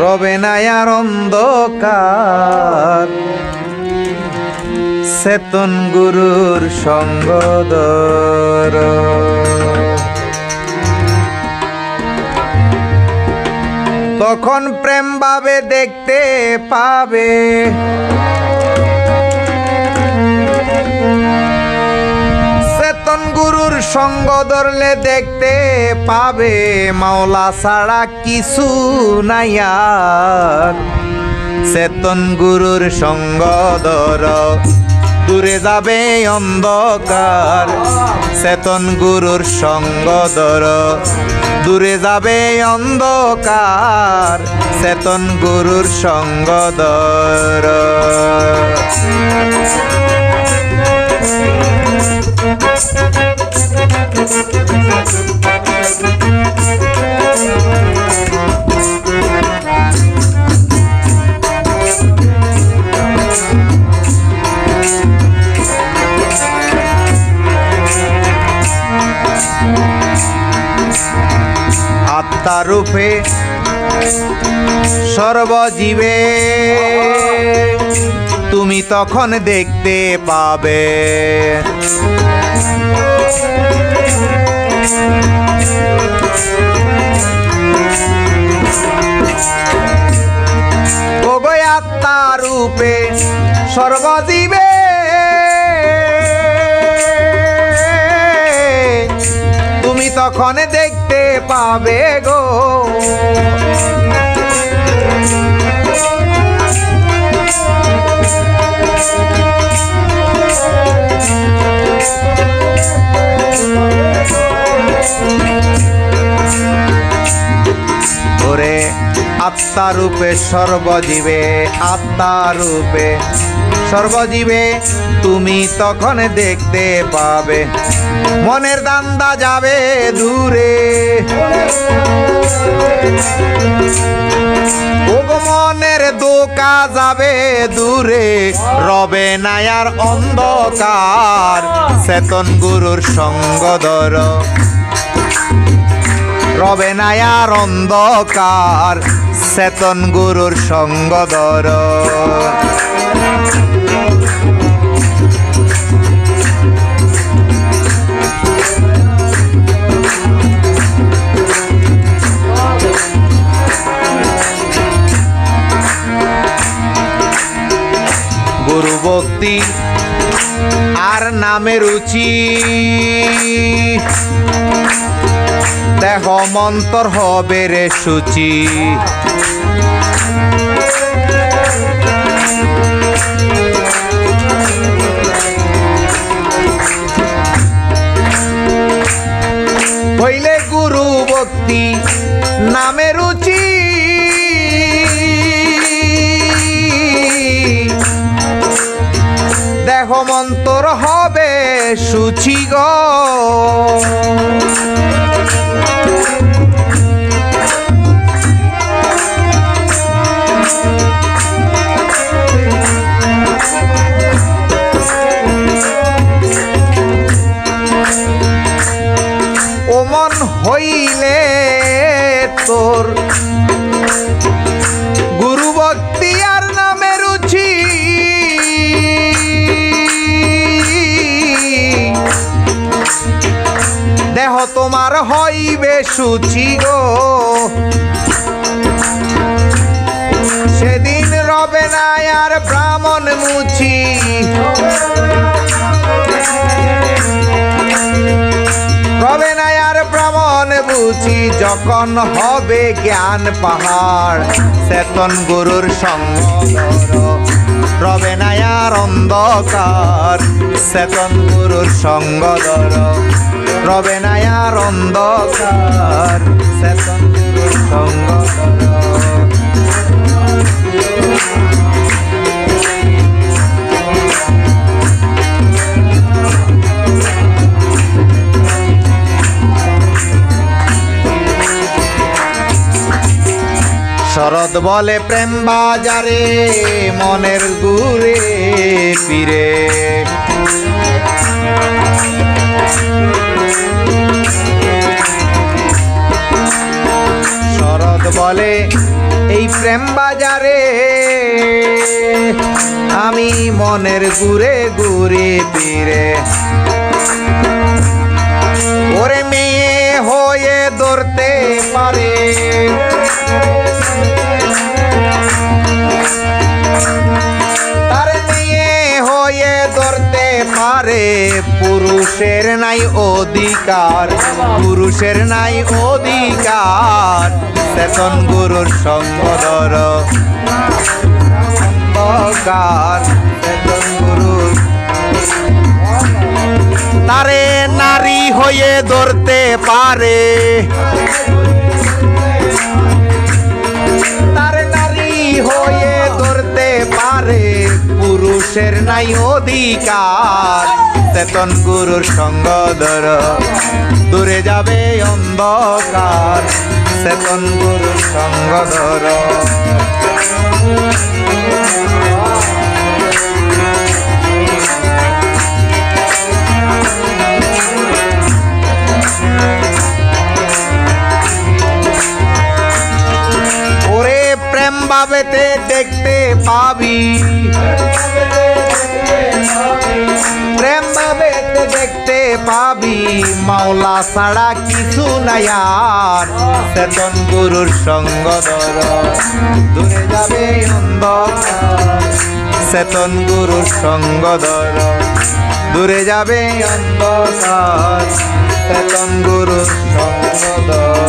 রবে না আর অন্ধকার। চেতন গুরুর সঙ্গদর তখন প্রেম ভাবে দেখতে পাবে। সঙ্গ ধরলে দেখতে পাবে, মাওলা ছাড়া কিছু নাই আর। চেতন গুরুর সঙ্গ ধর, দূরে যাবে অন্ধকার। চেতন গুরুর সঙ্গ ধর, দূরে যাবে অন্ধকার। চেতন গুরুর সঙ্গ ধর। আত্মারূপে সর্বজীবে। তুমি তখন দেখতে পাবে। তখন দেখতে পাবে গো। ওরে আত্মারূপে সর্বজীবে আত্মারূপে সর্বজীবে তুমি তখন দেখতে পাবে। মনের দান্দা যাবে দূরে। মনের দোকা যাবে দূরে। রবে নায়ার অন্ধকার চেতন গুরুর সঙ্গ ধর। রবে নায়ার অন্ধকার চেতন গুরুর সঙ্গ ধর। গুরু ভক্তি আর নামে রুচি। দেহ মন্তর হবে রে সূচি। ভক্তি নামে রুচি। দেহ মন্তর হবে সুচি সুচি গো। সেদিন রবে না আর ব্রাহ্মণ মুচি। রবে না আর ব্রাহ্মণ বুঝি যখন হবে জ্ঞান পাহাড়, চেতন গুরুর সঙ্গ। রবে না আর অন্ধকার, চেতন গুরুর সঙ্গ ধর রবে না আর অন্ধকার। শরৎ বলে প্রেম বাজারে মনের গুরে ফিরে। প্রেম বাজারে আমি মনের ঘুরে ঘুরে ফিরে। ওরে মেয়ে হয়ে ধরতে পারে। পুরুষের নাই অধিকার, পুরুষের নাই অধিকার। চেতন গুরুর গুরুর। তারে নারী হয়ে ধরতে পারে। তার নারী হয়ে ধরতে পারে। পুরুষের নাই অধিকার। চেতন গুরুর সঙ্গ ধর। দূরে যাবে অন্ধকার চেতন গুরুর সঙ্গ ধর। দেখতে পাবি। দেখতে পাবি, মাওলা ছাড়া কিছু নাই আর। চেতন গুরুর সঙ্গ ধর, দূরে যাবে অন্ধকার। চেতন গুরুর সঙ্গ ধর, দূরে যাবে অন্ধকার। চেতন গুরুর সঙ্গ ধর।